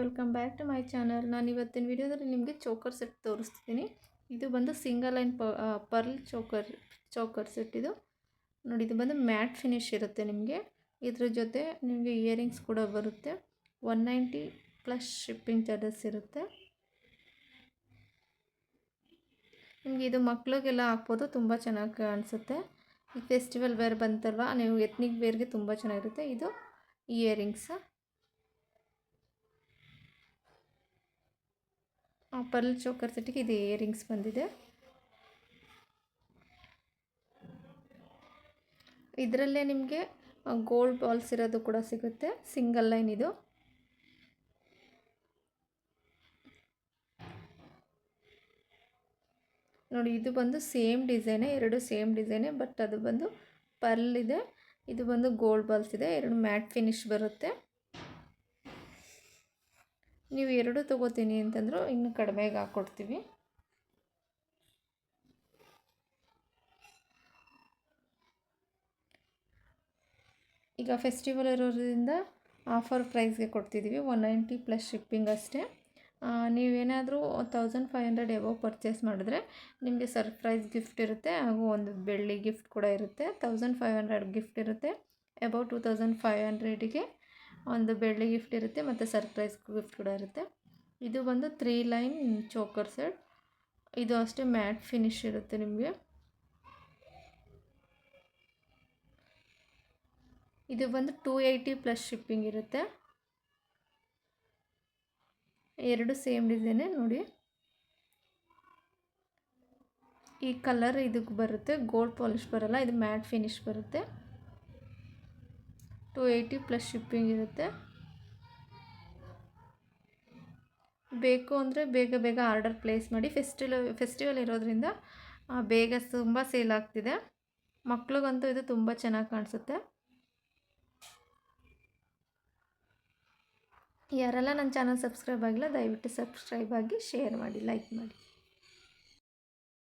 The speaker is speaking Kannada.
Welcome back to my channel ನಾನು ಇವತ್ತಿನ ವಿಡಿಯೋದಲ್ಲಿ ನಿಮಗೆ ಚೋಕರ್ ಸೆಟ್ ತೋರಿಸ್ತಿದ್ದೀನಿ ಇದು ಬಂದು single line pearl choker choker set ಇದು. ನೋಡಿ, ಇದು ಬಂದು ಮ್ಯಾಟ್ ಫಿನಿಶ್ ಇರುತ್ತೆ ನಿಮಗೆ. ಇದ್ರ ಜೊತೆ ನಿಮಗೆ ಇಯರಿಂಗ್ಸ್ ಕೂಡ ಬರುತ್ತೆ. One ninety plus shipping charges ಇರುತ್ತೆ. ನಿಮಗೆ ಇದು ಮಕ್ಳಿಗೆಲ್ಲ ಹಾಕ್ಬೋದು, ತುಂಬ ಚೆನ್ನಾಗಿ ಕಾಣಿಸುತ್ತೆ. ಈ ಫೆಸ್ಟಿವಲ್ ವೇರ್ ಬಂತಲ್ವ, ನೀವು ಎತ್ನಿಕ್ ವೇರ್ಗೆ ತುಂಬ ಚೆನ್ನಾಗಿರುತ್ತೆ. ಇದು ಇಯರಿಂಗ್ಸ್ ಪರ್ಲ್ ಚೋಕರ್ ಸೆಟ್ಟಿಗೆ ಇದು ಇಯರಿಂಗ್ಸ್ ಬಂದಿದೆ. ಇದರಲ್ಲೇ ನಿಮಗೆ ಗೋಲ್ಡ್ ಬಾಲ್ಸ್ ಇರೋದು ಕೂಡ ಸಿಗುತ್ತೆ. ಸಿಂಗಲ್ ಲೈನ್ ಇದು. ನೋಡಿ, ಇದು ಬಂದು ಸೇಮ್ ಡಿಸೈನೇ ಎರಡು ಸೇಮ್ ಡಿಸೈನೇ ಬಟ್ ಅದು ಬಂದು ಪರ್ಲ್ ಇದೆ. ಇದು ಬಂದು ಗೋಲ್ಡ್ ಬಾಲ್ಸ್ ಇದೆ. ಎರಡು ಮ್ಯಾಟ್ ಫಿನಿಶ್ ಬರುತ್ತೆ. ನೀವು ಎರಡು ತೊಗೋತೀನಿ ಅಂತಂದ್ರು ಇನ್ನು ಕಡಿಮೆಗೆ ಹಾಕ್ಕೊಡ್ತೀವಿ ಈಗ ಫೆಸ್ಟಿವಲ್ ಇರೋದ್ರಿಂದ ಆಫರ್ ಪ್ರೈಸ್ಗೆ ಕೊಡ್ತಿದ್ದೀವಿ ಒನ್ ನೈಂಟಿ ಪ್ಲಸ್ ಶಿಪ್ಪಿಂಗ್ ಅಷ್ಟೇ. ನೀವೇನಾದರೂ thousand five hundred above purchase ಮಾಡಿದ್ರೆ ನಿಮಗೆ ಸರ್ಪ್ರೈಸ್ ಗಿಫ್ಟ್ ಇರುತ್ತೆ, ಹಾಗೂ ಒಂದು ಬೆಳ್ಳಿ ಗಿಫ್ಟ್ ಕೂಡ ಇರುತ್ತೆ. ತೌಸಂಡ್ ಫೈವ್ ಹಂಡ್ರೆಡ್ ಗಿಫ್ಟ್ ಇರುತ್ತೆ ಎಬೌ ಟು ತೌಸಂಡ್ ಫೈವ್ ಹಂಡ್ರೆಡಿಗೆ ಒಂದು ಬೆಳ್ಳಿ ಗಿಫ್ಟ್ ಇರುತ್ತೆ ಮತ್ತು ಸರ್ಪ್ರೈಸ್ ಗಿಫ್ಟ್ ಕೂಡ ಇರುತ್ತೆ. ಇದು ಬಂದು ತ್ರೀ ಲೈನ್ ಚೋಕರ್ ಸೆಟ್. ಇದು ಅಷ್ಟೇ ಮ್ಯಾಟ್ ಫಿನಿಶ್ ಇರುತ್ತೆ ನಿಮಗೆ. ಇದು ಬಂದು ಟೂ ಏಯ್ಟಿ ಪ್ಲಸ್ ಶಿಪ್ಪಿಂಗ್ ಇರುತ್ತೆ. ಎರಡು ಸೇಮ್ ಡಿಸೈನೇ ನೋಡಿ. ಈ ಕಲರ್ ಇದಕ್ಕೆ ಬರುತ್ತೆ, ಗೋಲ್ಡ್ ಪಾಲಿಶ್ ಬರಲ್ಲ, ಇದು ಮ್ಯಾಟ್ ಫಿನಿಶ್ ಬರುತ್ತೆ. ಟು ಏಯ್ಟಿ ಪ್ಲಸ್ ಶಿಪ್ಪಿಂಗ್ ಇರುತ್ತೆ. ಬೇಕು ಅಂದರೆ ಬೇಗ ಬೇಗ ಆರ್ಡರ್ ಪ್ಲೇಸ್ ಮಾಡಿ ಫೆಸ್ಟಿವಲ್ ಫೆಸ್ಟಿವಲ್ ಇರೋದ್ರಿಂದ ಬೇಗ ತುಂಬ ಸೇಲ್ ಆಗ್ತಿದೆ. ಮಕ್ಳಿಗಂತೂ ಇದು ತುಂಬ ಚೆನ್ನಾಗಿ ಕಾಣಿಸುತ್ತೆ. ಯಾರೆಲ್ಲ ನನ್ನ ಚಾನಲ್ ಸಬ್ಸ್ಕ್ರೈಬ್ ಆಗಿಲ್ಲ, ದಯವಿಟ್ಟು ಸಬ್ಸ್ಕ್ರೈಬ್ ಆಗಿ ಶೇರ್ ಮಾಡಿ ಲೈಕ್ ಮಾಡಿ.